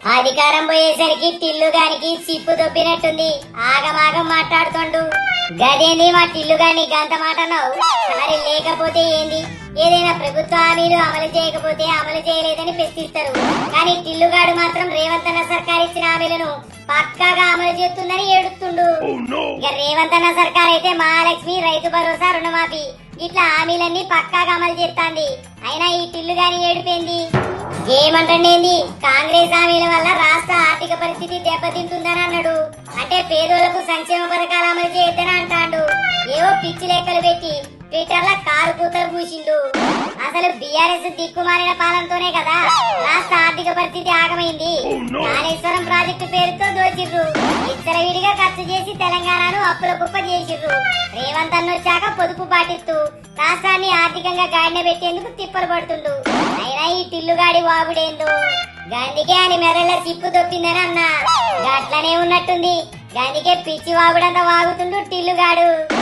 అధికారం పోయేసరికి టిల్లు గానికి సిప్పు దొబ్బినట్టుంది. ఆగమాగం మాట్లాడుతుండు. గదేంది మా టిల్లు గాని గంత మాట మరి లేకపోతే ఏంది? ఏదైనా ప్రభుత్వ హామీలు అమలు చేయకపోతే అమలు చేయలేదని ప్రశ్నిస్తారు. కానీ టిల్లుగాడు మాత్రం రేవంత్ అన్న సర్కార్ ఇచ్చిన హామీలను పక్కాగా అమలు చేస్తుందని ఏడుస్తుండు. ఇక రేవంత్ అన్న సర్కార్ అయితే మహాలక్ష్మి రైతు భరోసా రుణమాఫీ. ఇట్లా హామీలన్నీ పక్కాగా అమలు చేస్తాంది. అయినా ఈ టిల్లు గాని ఏడిపోయింది ఏమంటండేంది? కాంగ్రెస్ హామీల వల్ల రాష్ట్ర ఆర్థిక పరిస్థితి దెబ్బతింటుందని అన్నాడు. అంటే పేదోళ్ళకు సంక్షేమ పథకాలు అమలు చేయొద్దని అంటాడు. ఏవో పిచ్చి లెక్కలు పెట్టి ట్విట్టర్లో కారు కూతలు పూసిండు అసలు బీఆర్ఎస్ దిక్కుమాలిన పాలనతోనే కదా రాష్ట్ర ఆర్థిక పరిస్థితి ఆగమైంది. కాళేశ్వరం ప్రాజెక్టు పేరుతో దోచిర్రు విడిగా ఖర్చు చేసి తెలంగాణను అప్పుల కుప్ప చేసిర్రు రేవంత్ అన్న వచ్చాక పొదుపు పాటిస్తూ రాష్ట్రాన్ని ఆర్థికంగా గాడిన పెట్టేందుకు తిప్పలు పడుతుండు. అయినా ఈ టిల్లుగాడి వాగుడేందో? గందికే అని మెదళ్ళ చిప్పు దొప్పిందని అన్నా గట్లనే ఉన్నట్టుంది. గందికే పిచ్చి వాగుడంతా వాగుతుండు టిల్లుగాడు.